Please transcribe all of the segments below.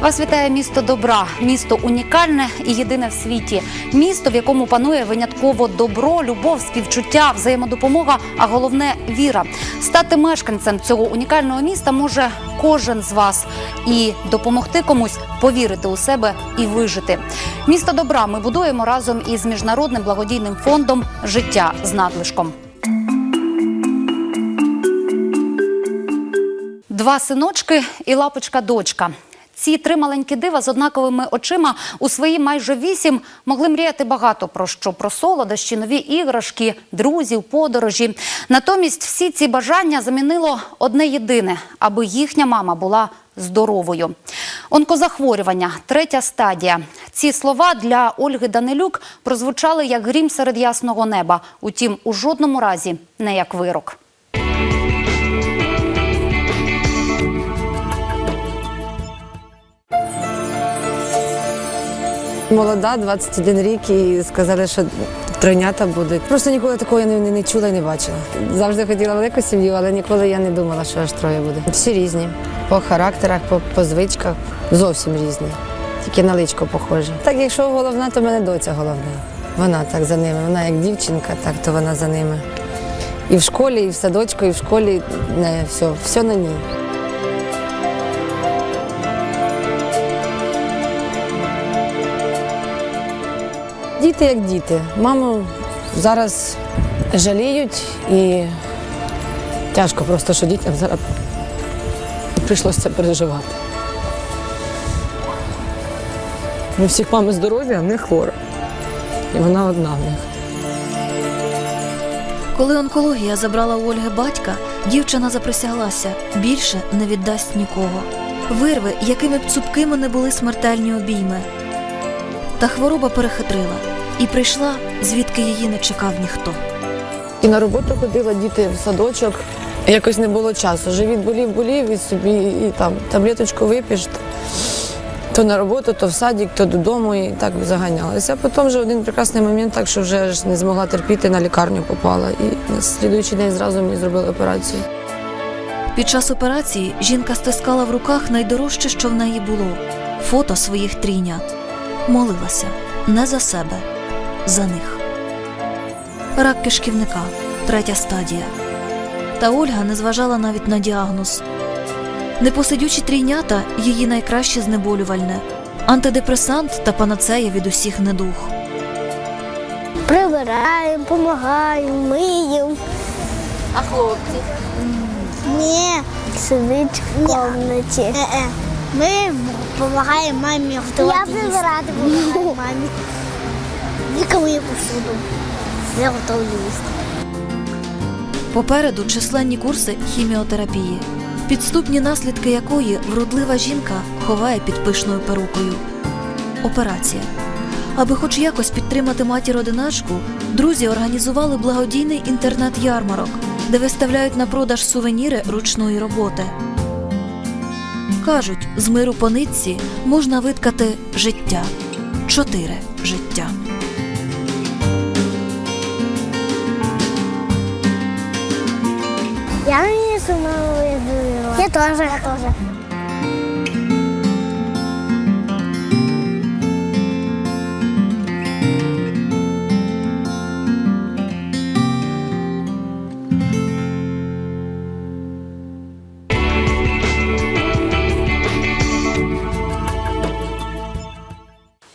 Вас вітає місто добра, місто унікальне і єдине в світі. Місто, в якому панує винятково добро, любов, співчуття, взаємодопомога, а головне віра. Стати мешканцем цього унікального міста може кожен з вас і допомогти комусь повірити у себе і вижити. Місто добра ми будуємо разом із міжнародним благодійним фондом Життя з надлишком. Два синочки і лапочка дочка. Ці три маленькі дива з однаковими очима у свої майже вісім могли мріяти багато про що про солодощі, нові іграшки, друзів, подорожі. Натомість всі ці бажання замінило одне єдине, аби їхня мама була здоровою. Онкозахворювання, третя стадія. Ці слова для Ольги Данилюк прозвучали як грім серед ясного неба. Утім, у жодному разі не як вирок. Молода, 21 рік, і сказали, що тройнята будуть. Просто ніколи такого я не, не, не чула і не бачила. Завжди хотіла велику сім'ю, але ніколи я не думала, що аж троє буде. Всі різні. По характерах, по, по звичках. Зовсім різні. Тільки на личко похожі. Так, якщо головна, то в мене доця головна. Вона так за ними. Вона як дівчинка, так то вона за ними. І в школі, і в садочку, і в школі не, все, все на ній. Діти як діти. Маму зараз жаліють і тяжко просто, що дітям зараз прийшлося це переживати. У всіх мами здоров'я, а них хвора. І вона одна в них. Коли онкологія забрала у Ольги батька, дівчина заприсяглася більше не віддасть нікого. Вирви, якими б цупкими не були смертельні обійми. Та хвороба перехитрила і прийшла, звідки її не чекав ніхто. І на роботу ходила діти в садочок. Якось не було часу. Живіт болів, болів і собі і там таблеточку вип'єш. То на роботу, то в садик, то додому, і так заганялася. А потім вже один прекрасний момент, так що вже ж не змогла терпіти, на лікарню попала. І на слідуючий день зразу мені зробили операцію. Під час операції жінка стискала в руках найдорожче, що в неї було фото своїх трійнят. Молилася не за себе, за них. Рак кишківника, третя стадія. Та Ольга не зважала навіть на діагноз. Непосидючі трійнята її найкраще знеболювальне, антидепресант та панацея від усіх недуг. Прибираємо, допомагаємо, миємо. А хлопці? Ні. Сидить в кімнаті. Ми допомагаємо мамі готувати Я прибирати допомагаю мамі. Віка мою посуду. Я готовлю їсти. Попереду численні курси хіміотерапії, підступні наслідки якої вродлива жінка ховає під пишною перукою. Операція. Аби хоч якось підтримати матір одиначку, друзі організували благодійний інтернет-ярмарок, де виставляють на продаж сувеніри ручної роботи. Кажуть, з миру по нитці можна виткати життя. Чотири життя. Я не сумовила. Я тоже. Я теж.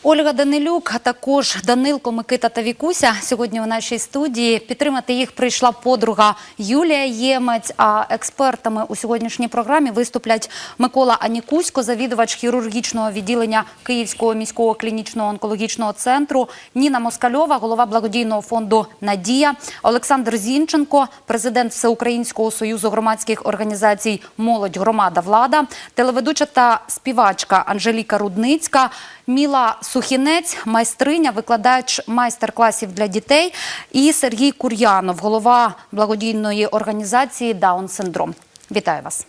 Ольга Данилюк, а також Данилко, Микита та Вікуся. Сьогодні у нашій студії підтримати їх прийшла подруга Юлія Ємець. А експертами у сьогоднішній програмі виступлять Микола Анікусько, завідувач хірургічного відділення Київського міського клінічного онкологічного центру, Ніна Москальова, голова благодійного фонду Надія, Олександр Зінченко, президент Всеукраїнського союзу громадських організацій Молодь, громада, влада, телеведуча та співачка Анжеліка Рудницька. Міла Сухінець, майстриня, викладач майстер-класів для дітей, і Сергій Кур'янов, голова благодійної організації Даун Синдром. Вітаю вас.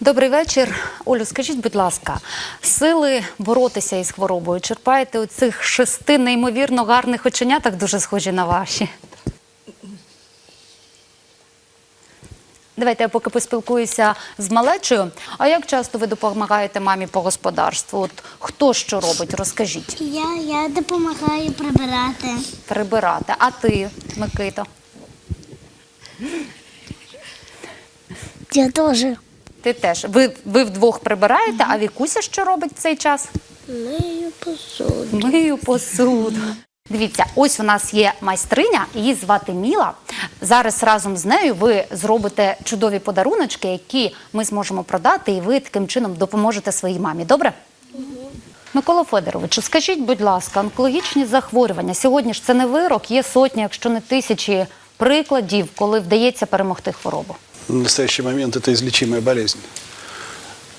Добрий вечір. Олю, скажіть, будь ласка, сили боротися із хворобою черпаєте у цих шести неймовірно гарних оченятах, дуже схожі на ваші? Давайте я поки поспілкуюся з малечою. А як часто ви допомагаєте мамі по господарству? От хто що робить? Розкажіть. Я, я допомагаю прибирати. Прибирати. А ти, Микито? Я теж. Ти теж. Ви, ви вдвох прибираєте, а Вікуся що робить в цей час? Мию посуду. Мию посуду. Дивіться, ось у нас є майстриня, її звати Міла Зараз разом з нею ви зробите чудові подаруночки, які ми зможемо продати, і ви таким чином допоможете своїй мамі. Добре? Микола Федоровичу, скажіть, будь ласка, онкологічні захворювання. Сьогодні ж це не вирок, є сотні, якщо не тисячі прикладів, коли вдається перемогти хворобу. В настоящий момент это излечимая болезнь.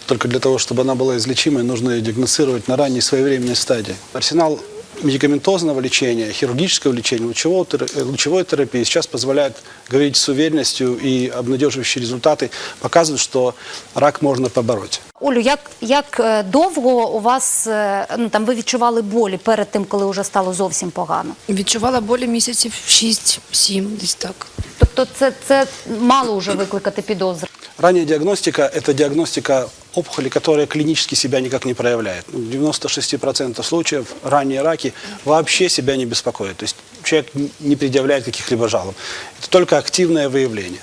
Только для того, чтобы она была излечимой, нужно ее диагностировать на ранней своевременной стадии. Арсенал медикаментозного лечения, хирургического лечения, лучевого тер- э, лучевой терапии сейчас позволяет говорить с уверенностью и обнадеживающие результаты показывают, что рак можно побороть. Олю, як, як е, довго у вас е, ну там ви відчували болі перед тим, коли вже стало зовсім погано? Відчувала болі місяців 6-7, десь так. Тобто це, це мало вже викликати підозр. Ранняя диагностика – это диагностика опухоли, которая клинически себя никак не проявляет. В 96% случаев ранние раки вообще себя не беспокоят. То есть человек не предъявляет каких-либо жалоб. Это только активное выявление.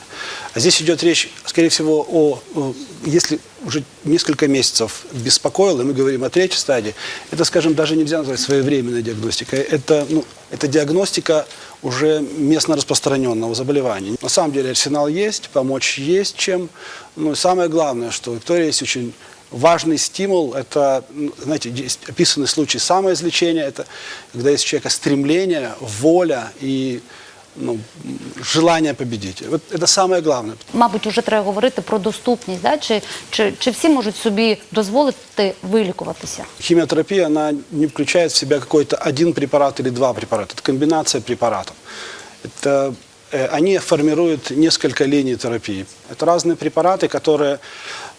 А здесь идет речь, скорее всего, о, о, если уже несколько месяцев беспокоило, и мы говорим о третьей стадии, это, скажем, даже нельзя назвать своевременной диагностикой. Это, ну, это диагностика уже местно распространенного заболевания. На самом деле арсенал есть, помочь есть чем. Но самое главное, что у Виктории есть очень важный стимул. Это, ну, знаете, есть описанный случай самоизлечения. Это когда есть у человека стремление, воля и ну, желание победить. Вот это самое главное. Мабуть, вже треба говорити про доступність. Да? Чи, чи, чи всі можуть собі дозволити вилікуватися? Химиотерапия, она не включает в себя какой-то один препарат или два препарата. Это комбинация препаратов. Это, э, они формируют несколько линий терапии. Это разные препараты, которые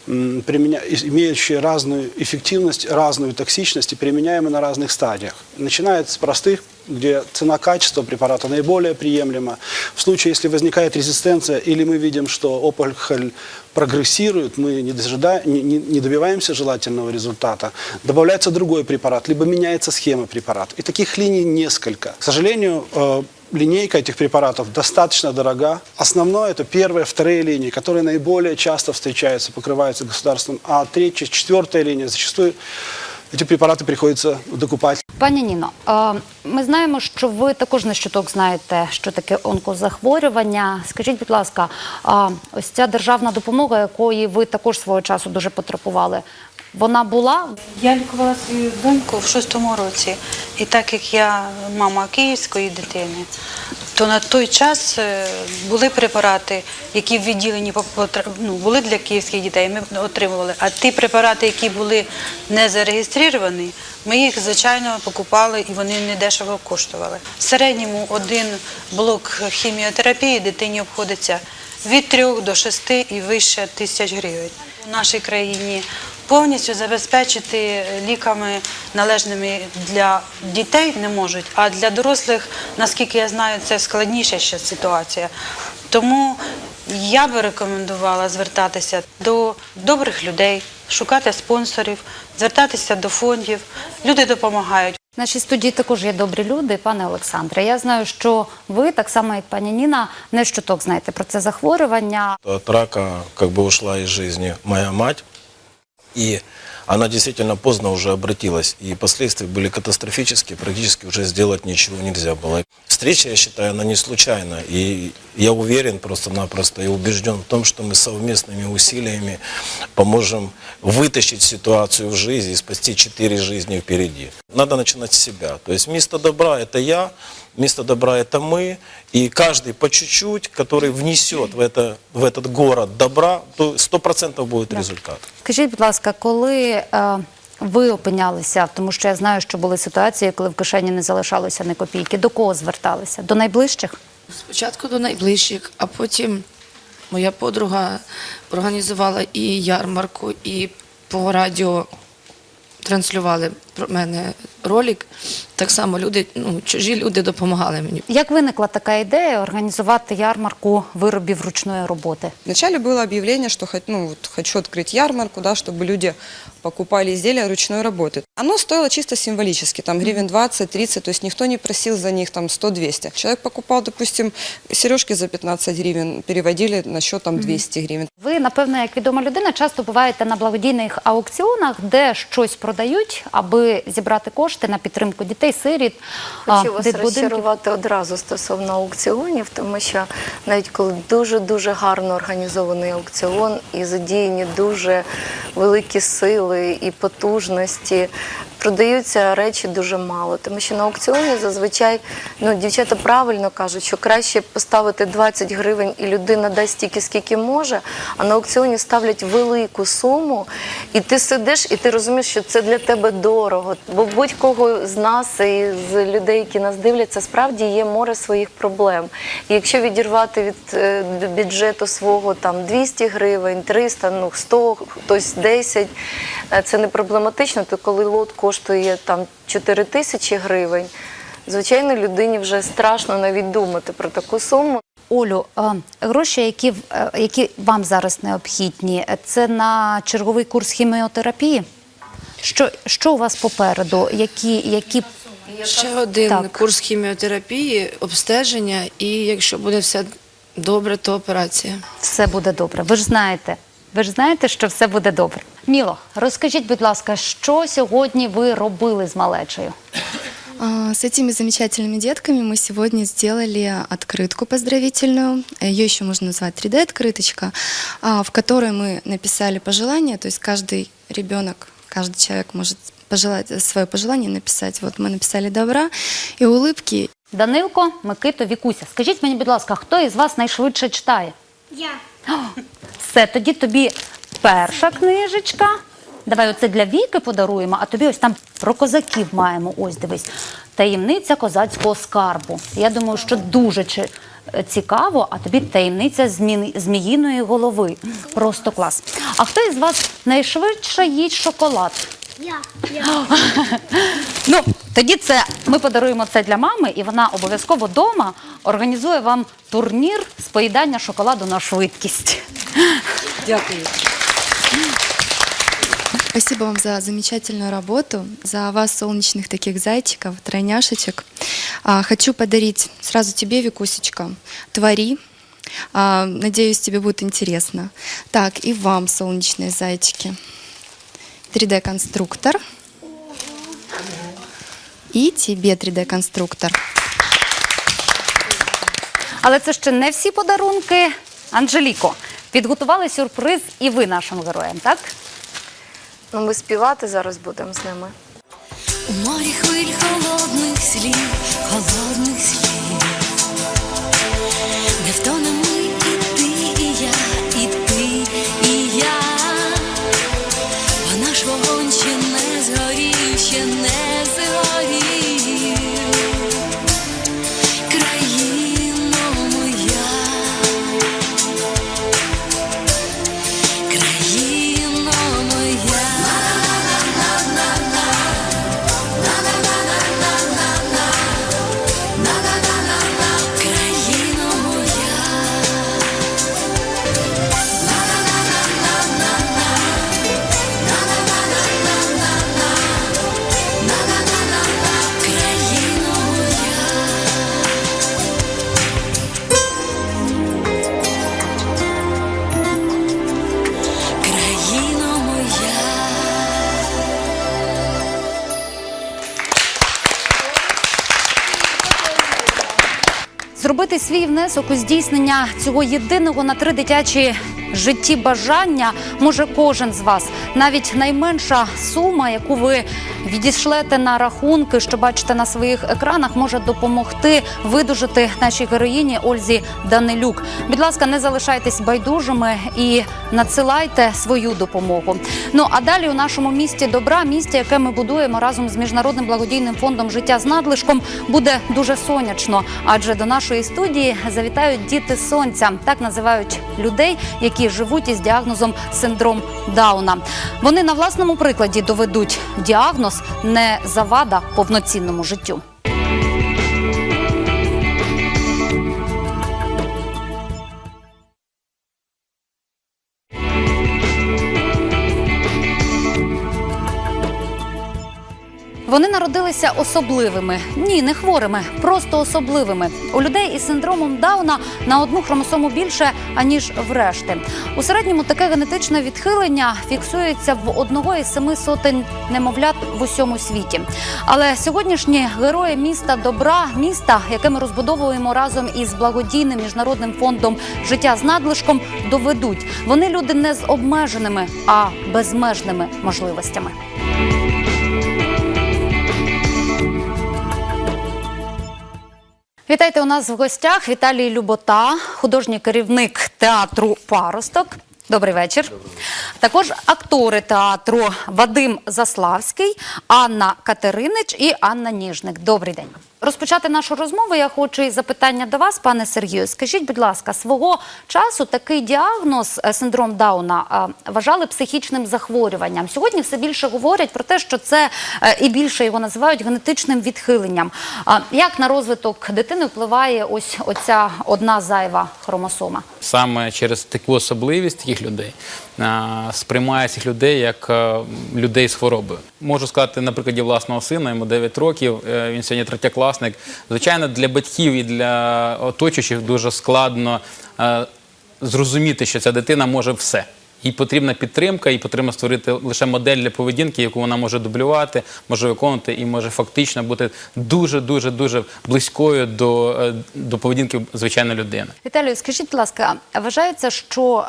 применя- имеющие разную эффективность, разную токсичность и применяемые на разных стадиях. Начиная с простых, где цена-качество препарата наиболее приемлема. В случае, если возникает резистенция или мы видим, что опухоль прогрессирует, мы не, дожида- не добиваемся желательного результата, добавляется другой препарат, либо меняется схема препарата. И таких линий несколько. К сожалению, э, линейка этих препаратов достаточно дорога. Основное это первая, вторая линии, которые наиболее часто встречаются, покрываются государством. А третья, четвертая линия зачастую эти препараты приходится докупать. Пані Ніно, е, ми знаємо, що ви також на щоток знаєте, що таке онкозахворювання. Скажіть, будь ласка, а ось ця державна допомога, якої ви також свого часу дуже потребували, вона була? Я лікувала свою доньку в шостому році. І так як я мама київської дитини, то на той час е, були препарати, які в відділенні ну, були для київських дітей, ми отримували. А ті препарати, які були не зареєстровані, ми їх, звичайно, покупали і вони не дешево коштували. В середньому один блок хіміотерапії дитині обходиться від 3 до 6 і вище тисяч гривень. У нашій країні повністю забезпечити ліками належними для дітей не можуть, а для дорослих, наскільки я знаю, це складніша ще ситуація. Тому я би рекомендувала звертатися до добрих людей, шукати спонсорів, звертатися до фондів. Люди допомагають. В нашій студії також є добрі люди, пане Олександре. Я знаю, що ви, так само як пані Ніна, не щоток знаєте про це захворювання. От рака как бы ушла из жизни моя мать, и она действительно поздно уже обратилась, и последствия были катастрофические, практически уже сделать ничего нельзя было. Встреча, я считаю, она не случайна, и я уверен просто-напросто и убежден в том, что мы совместными усилиями поможем вытащить ситуацию в жизни и спасти четыре жизни впереди. Надо начинать с себя. То есть место добра – это я, место добра – это мы, и каждый по чуть-чуть, который внесет в, это, в этот город добра, то 100% будет результат. Скажіть, будь ласка, коли е, ви опинялися, тому що я знаю, що були ситуації, коли в кишені не залишалося ні копійки, до кого зверталися? До найближчих? Спочатку до найближчих, а потім моя подруга організувала і ярмарку, і по радіо транслювали про мене ролик, так само люди, ну, чужі люди допомагали мені. Як виникла така ідея організувати ярмарку виробів ручної роботи? Вначале было объявление, что хот- ну, вот, хочу открыть ярмарку, да, чтобы люди покупали изделия ручной работы. Оно стоило чисто символически, там гривен 20-30, то есть никто не просил за них там 100-200. Человек покупал, допустим, сережки за 15 гривен, переводили на счет там 200 гривен. Ви, напевно, як відома людина, часто буваєте на благодійних аукціонах, де щось продають, аби зібрати кошти на підтримку дітей, сиріт, а, Хочу вас дитбудинків. розчарувати одразу стосовно аукціонів, тому що навіть коли дуже дуже гарно організований аукціон і задіяні дуже великі сили і потужності. Продаються речі дуже мало, тому що на аукціоні зазвичай ну, дівчата правильно кажуть, що краще поставити 20 гривень і людина дасть стільки, скільки може, а на аукціоні ставлять велику суму, і ти сидиш, і ти розумієш, що це для тебе дорого. Бо будь-кого з нас і з людей, які нас дивляться, справді є море своїх проблем. І якщо відірвати від е, бюджету свого там 200 гривень, 300, ну 100, хтось 10, е, це не проблематично, то коли лот коштує там 4 тисячі гривень, звичайно, людині вже страшно навіть думати про таку суму. Олю, е, гроші, які, е, які вам зараз необхідні, е, це на черговий курс хіміотерапії? Що, що у вас попереду? Які, які Ще один Так. курс хіміотерапії, обстеження, і якщо буде все добре, то операція. все буде добре? Ви ж знаєте, ви ж знаєте, що все буде добре. Міло, розкажіть, будь ласка, що сьогодні ви робили з малечею? А, С этими замечательными детками мы сегодня сделали открытку поздравительную. Ее еще можно назвать 3D-открыточка, а, в которой мы написали пожелания. То есть каждый ребенок, каждый человек может пожелать свое пожелание написать. Вот мы написали добра и улыбки. Данилко, Микито, Вікуся. Скажіть мені, будь ласка, хто із вас найшвидше читає? Я. Все, тоді тобі перша книжечка. Давай оце для Віки подаруємо, а тобі ось там про козаків маємо. Ось дивись. Таємниця козацького скарбу. Я думаю, що дуже е, цікаво, а тобі таємниця зміни- зміїної голови. Просто клас. А хто із вас найшвидше їсть шоколад? Я. Я. Ну, тоді це ми подаруємо це для мами, і вона обов'язково вдома організує вам турнір з поїдання шоколаду на швидкість. Дякую. Спасибо вам за замечательную работу, за вас, солнечных таких зайчиков, тройняшечек. А, хочу подарить сразу тебе, Викусечка, твори. А, надеюсь, тебе будет интересно. Так, и вам, солнечные зайчики. 3D-конструктор. И тебе 3D-конструктор. Але це ще не всі подарунки. Анжеліко, підготували сюрприз і ви нашим героям, так? Ну, ми співати зараз будемо з ними. У морі хвиль холодних слів, холодних слів. Не втонемо Зробити свій внесок у здійснення цього єдиного на три дитячі житті бажання може кожен з вас. Навіть найменша сума, яку ви відішлете на рахунки, що бачите на своїх екранах, може допомогти видужити нашій героїні Ользі Данилюк. Будь ласка, не залишайтесь байдужими і надсилайте свою допомогу. Ну а далі у нашому місті добра, місті, яке ми будуємо разом з міжнародним благодійним фондом життя з надлишком, буде дуже сонячно, адже до нашої студії завітають діти сонця. Так називають людей, які живуть із діагнозом синдром Дауна. Вони на власному прикладі доведуть діагноз не завада повноцінному життю. Вони народилися особливими, ні, не хворими, просто особливими. У людей із синдромом Дауна на одну хромосому більше аніж в решти. У середньому таке генетичне відхилення фіксується в одного із семи сотень немовлят в усьому світі. Але сьогоднішні герої міста добра, міста, яке ми розбудовуємо разом із благодійним міжнародним фондом життя з надлишком, доведуть вони люди не з обмеженими, а безмежними можливостями. Вітайте у нас в гостях Віталій Любота, художній керівник театру Паросток. Добрий вечір. Також актори театру Вадим Заславський, Анна Катеринич і Анна Ніжник. Добрий день. Розпочати нашу розмову я хочу із запитання до вас, пане Сергію. Скажіть, будь ласка, свого часу такий діагноз е, синдром Дауна вважали психічним захворюванням. Сьогодні все більше говорять про те, що це е, і більше його називають генетичним відхиленням. Як на розвиток дитини впливає ось оця одна зайва хромосома? саме через таку особливість таких людей сприймає цих людей як е, людей з хворобою. Можу сказати на прикладі власного сина, йому 9 років, е, він сьогодні третєкласник. Звичайно, для батьків і для оточуючих дуже складно е, зрозуміти, що ця дитина може все. Їй потрібна підтримка, їй потрібно створити лише модель для поведінки, яку вона може дублювати, може виконувати і може фактично бути дуже дуже дуже близькою до, е, до поведінки звичайної людини. Віталію, скажіть, будь ласка, вважається, що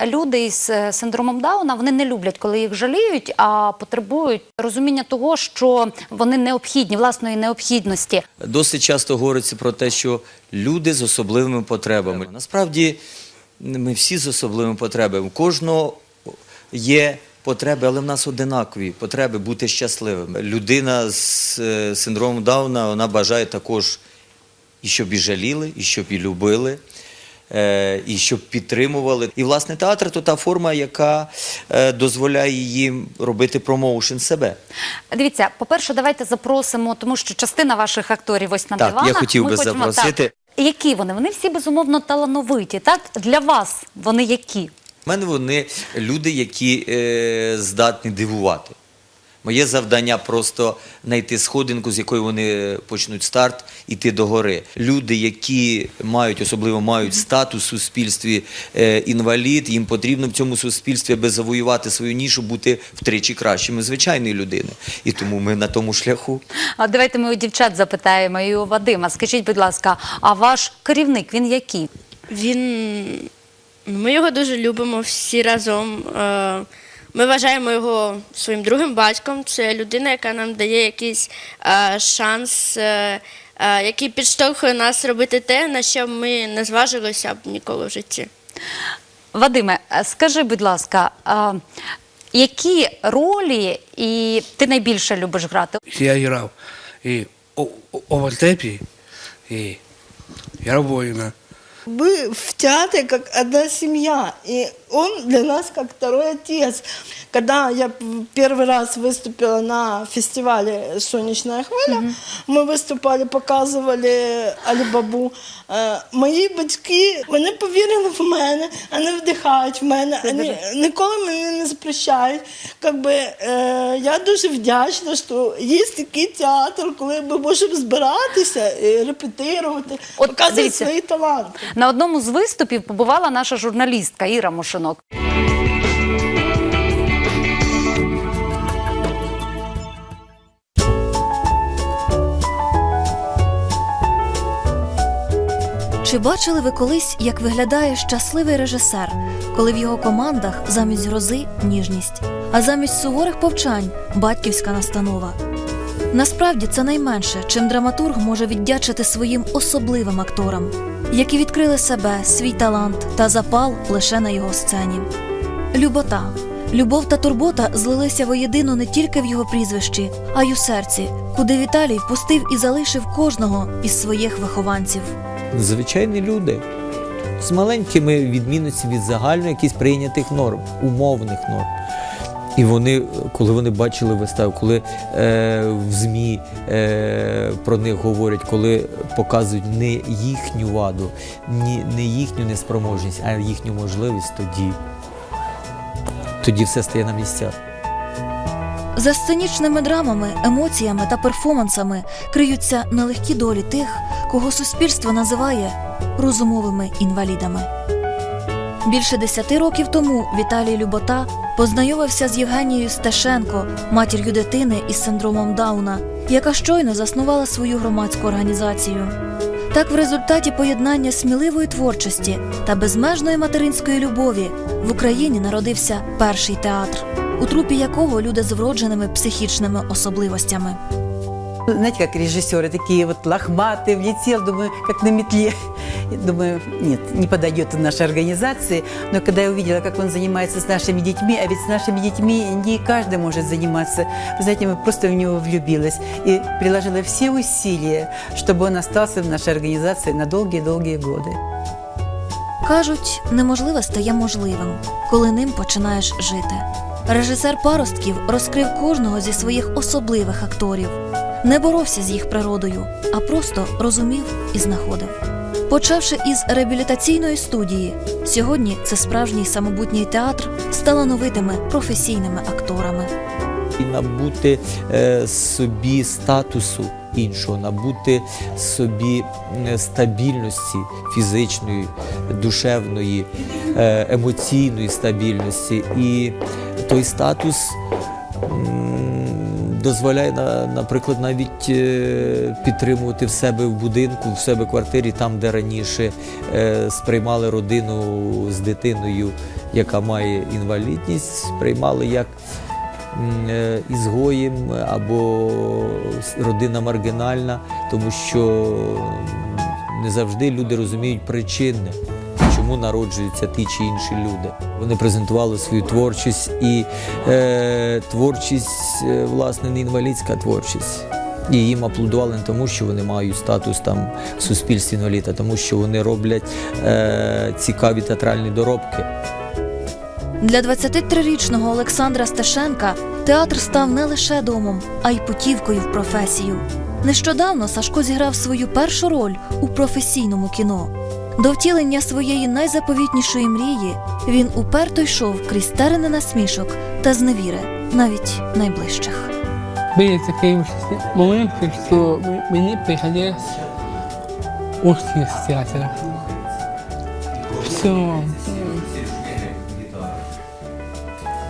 е, люди із е, синдромом Дауна вони не люблять, коли їх жаліють, а потребують розуміння того, що вони необхідні, власної необхідності. Досить часто говориться про те, що люди з особливими потребами. Насправді ми всі з особливими потребами. У кожного є потреби, але в нас одинакові потреби бути щасливими. Людина з е, синдромом Дауна вона бажає також і щоб і жаліли, і щоб і любили. е, І щоб підтримували. І, власне, театр то та форма, яка е, дозволяє їм робити промоушен себе. Дивіться, по-перше, давайте запросимо, тому що частина ваших акторів ось на Так, диванах. я хотів би запросити. Так. Які вони? Вони всі безумовно талановиті. Так для вас вони які? У мене вони люди, які е, здатні дивувати. Моє завдання просто знайти сходинку, з якої вони почнуть старт, іти до гори. Люди, які мають, особливо мають статус в суспільстві е, інвалід, їм потрібно в цьому суспільстві, аби завоювати свою нішу, бути втричі кращими звичайної людини. І тому ми на тому шляху. А давайте ми у дівчат запитаємо і у Вадима. Скажіть, будь ласка, а ваш керівник він який? Він. ну, Ми його дуже любимо всі разом. Е, Ми вважаємо його своїм другим батьком. Це людина, яка нам дає якийсь е, шанс, е, е, який підштовхує нас робити те, на що ми не зважилися б ніколи в житті. Вадиме, е, скажи, будь ласка, а, які ролі і ти найбільше любиш грати? Я грав і у, у, у вертепі, і я воїна. Мы в театре как одна семья, и он для нас как второй отец. Когда я п- первый раз выступила на фестивале «Сонячная хвиля», ми виступали, показували Алібабу. Е, Мої батьки, вони повірили в мене, вони вдихають в мене, вони ніколи мене не запрещають. Как би, е, я дуже вдячна, що є такий театр, коли ми можемо збиратися, і репетирувати, показувати дивіться. свої таланти. На одному з виступів побувала наша журналістка Іра Мошинок. Чи бачили ви колись, як виглядає щасливий режисер, коли в його командах замість грози ніжність, а замість суворих повчань батьківська настанова? Насправді це найменше, чим драматург може віддячити своїм особливим акторам, які відкрили себе, свій талант та запал лише на його сцені. Любота. Любов та турбота злилися воєдино не тільки в його прізвищі, а й у серці, куди Віталій впустив і залишив кожного із своїх вихованців. Звичайні люди. з маленькими відмінностями від загально якихось прийнятих норм, умовних норм. І вони, коли вони бачили виставу, коли е, в ЗМІ е, про них говорять, коли показують не їхню ваду, ні, не їхню неспроможність, а їхню можливість, тоді, тоді все стає на місцях. За сценічними драмами, емоціями та перформансами криються нелегкі долі тих, кого суспільство називає розумовими інвалідами. Більше десяти років тому Віталій Любота познайомився з Євгенією Стешенко, матір'ю дитини із синдромом Дауна, яка щойно заснувала свою громадську організацію. Так, в результаті поєднання сміливої творчості та безмежної материнської любові в Україні народився перший театр, у трупі якого люди з вродженими психічними особливостями. Знаете, как режиссеры, такие вот лохматые, влетел, думаю, как на метле. Я Думаю, нет, не подойдет он нашей организации. Но когда я увидела, как он занимается с нашими детьми, а ведь с нашими детьми не каждый может заниматься, вы знаете, я просто в него влюбилась и приложила все усилия, чтобы он остался в нашей организации на долгие-долгие годы. Кажуть, неможливе стає можливим, коли ним починаєш жити. Режисер паростків розкрив кожного зі своїх особливих акторів, не боровся з їх природою, а просто розумів і знаходив. Почавши із реабілітаційної студії, сьогодні це справжній самобутній театр з талановитими професійними акторами. і набути е, собі статусу іншого, набути собі е, стабільності фізичної, душевної, е, емоційної стабільності. І той статус дозволяє, наприклад, навіть е, підтримувати в себе в будинку, в себе в квартирі, там, де раніше е, сприймали родину з дитиною, яка має інвалідність, сприймали як е, ізгоєм або родина маргінальна, тому що не завжди люди розуміють причини, чому народжуються ті чи інші люди. Вони презентували свою творчість і е, творчість, е, власне, не інвалідська творчість. І їм аплодували не тому, що вони мають статус там в суспільстві інваліда, тому що вони роблять е, цікаві театральні доробки. Для 23-річного Олександра Стешенка театр став не лише домом, а й путівкою в професію. Нещодавно Сашко зіграв свою першу роль у професійному кіно. До втілення своєї найзаповітнішої мрії він уперто йшов крізь терени насмішок та зневіри, навіть найближчих. Были такие моменты, что м- мне приходилось уйти из театра. Все.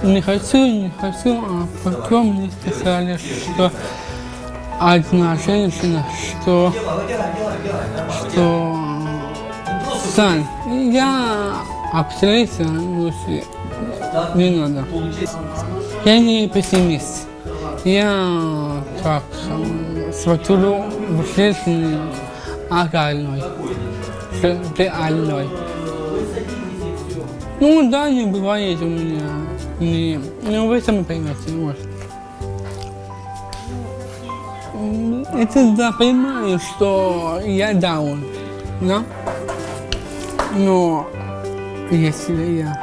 Не хочу, не хочу, а потом мне сказали, что одна женщина, что, что Сань, я актриса, ну, если не надо. Я не пессимист. Я как м, смотрю в жизнь реальной. ре- Реальной. Ну да, не бывает у меня. Не, ну вы сами поймете, вот. Это да, понимаю, что я даун, да? Но если я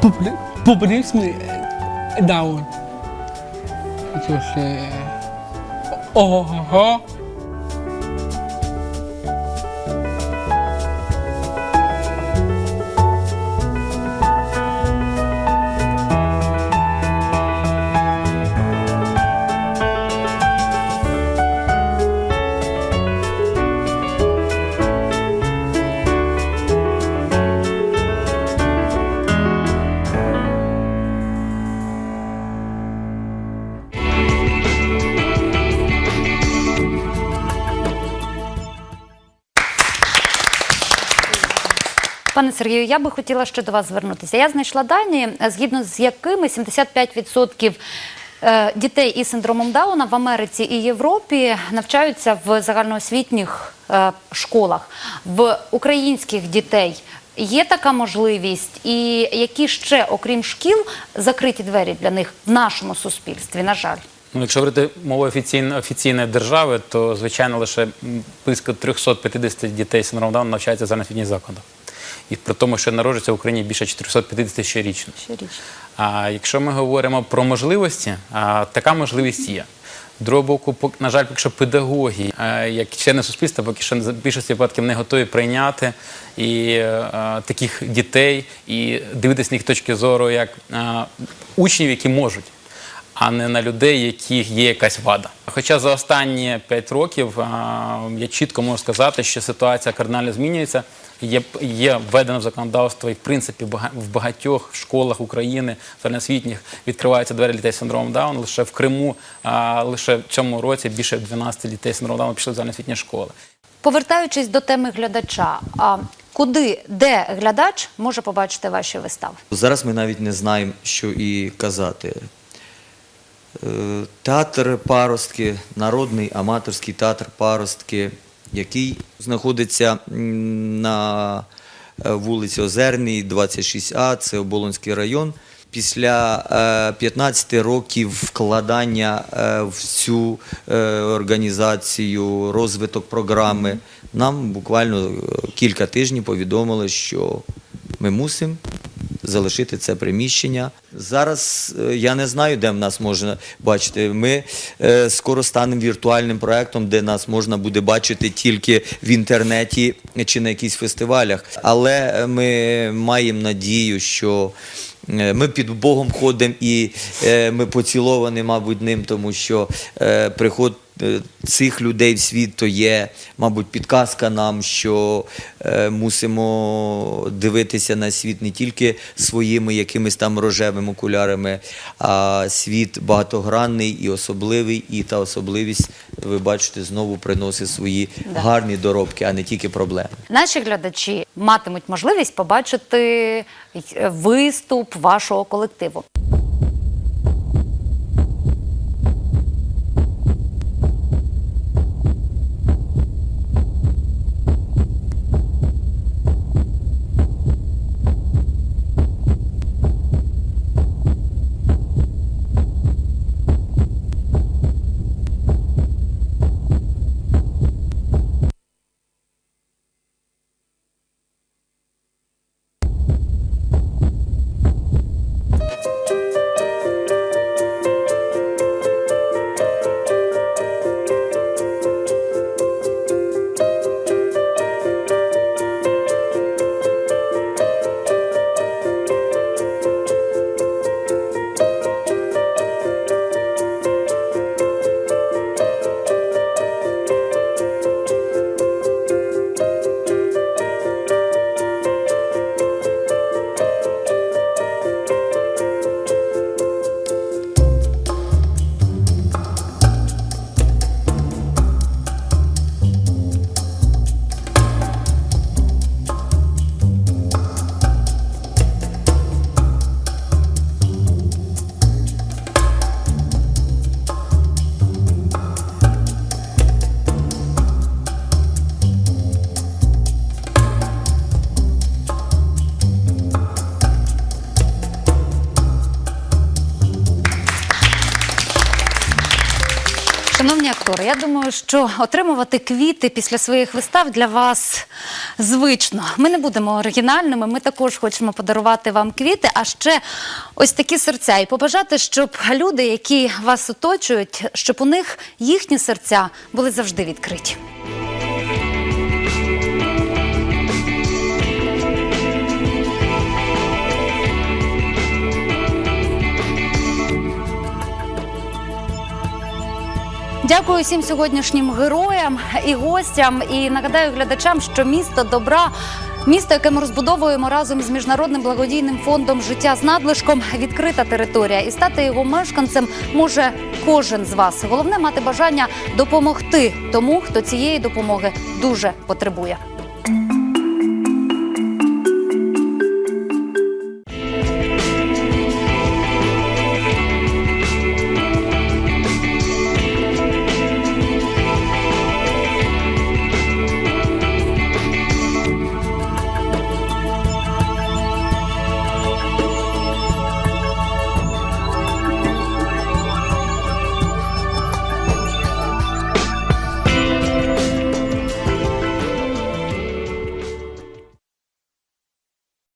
публи- публичный э, даун,就是ого Пане Сергію, я би хотіла ще до вас звернутися. Я знайшла дані, е, згідно з якими 75% е, дітей із синдромом Дауна в Америці і Європі навчаються в загальноосвітніх е, школах. В українських дітей є така можливість, і які ще, окрім шкіл, закриті двері для них в нашому суспільстві, на жаль. Ну, якщо говорити мовою офіційної, офіційної держави, то звичайно лише близько 350 дітей з синдромом Дауна навчаються в загальноосвітніх закладах. І при тому, що народжується в Україні більше 450 щорічно. А якщо ми говоримо про можливості, а, така можливість є. З Другого боку, на жаль, поки що педагоги, як члени суспільства, поки що в більшості випадків не готові прийняти і е, таких дітей і дивитися на їх точки зору як е, учнів, які можуть, а не на людей, яких є якась вада. Хоча за останні 5 років а, я чітко можу сказати, що ситуація кардинально змінюється. Є, є введено в законодавство і в принципі в багатьох школах України, загальноосвітніх, відкриваються двері дітей з синдромом Дауна. Лише в Криму, а, лише в цьому році більше 12 дітей з синдромом Дауна пішли в загальноосвітні школи. Повертаючись до теми глядача, а куди, де глядач може побачити ваші вистави? Зараз ми навіть не знаємо, що і казати. Е, Театр Паростки, народний аматорський театр Паростки, який знаходиться на е, вулиці Озерній, 26А, це Оболонський район. Після е, 15 років вкладання е, в цю е, організацію, розвиток програми, нам буквально е, кілька тижнів повідомили, що ми мусимо залишити це приміщення. Зараз е, я не знаю, де в нас можна бачити. Ми е, скоро станемо віртуальним проектом, де нас можна буде бачити тільки в інтернеті чи на якихось фестивалях. Але е, ми маємо надію, що. Ми під Богом ходимо і ми поціловані, мабуть, ним, тому що приход цих людей в світ то є, мабуть, підказка нам, що е, мусимо дивитися на світ не тільки своїми якимись там рожевими окулярами, а світ багатогранний і особливий, і та особливість, ви бачите, знову приносить свої Да. гарні доробки, а не тільки проблеми. Наші глядачі матимуть можливість побачити е, виступ вашого колективу. Що отримувати квіти після своїх вистав для вас звично. Ми не будемо оригінальними. Ми також хочемо подарувати вам квіти, а ще ось такі серця. І побажати, щоб люди, які вас оточують, щоб у них їхні серця були завжди відкриті. Дякую всім сьогоднішнім героям і гостям. І нагадаю глядачам, що місто добра. Місто, яке ми розбудовуємо разом з міжнародним благодійним фондом життя з надлишком, відкрита територія, і стати його мешканцем може кожен з вас. Головне мати бажання допомогти тому, хто цієї допомоги дуже потребує.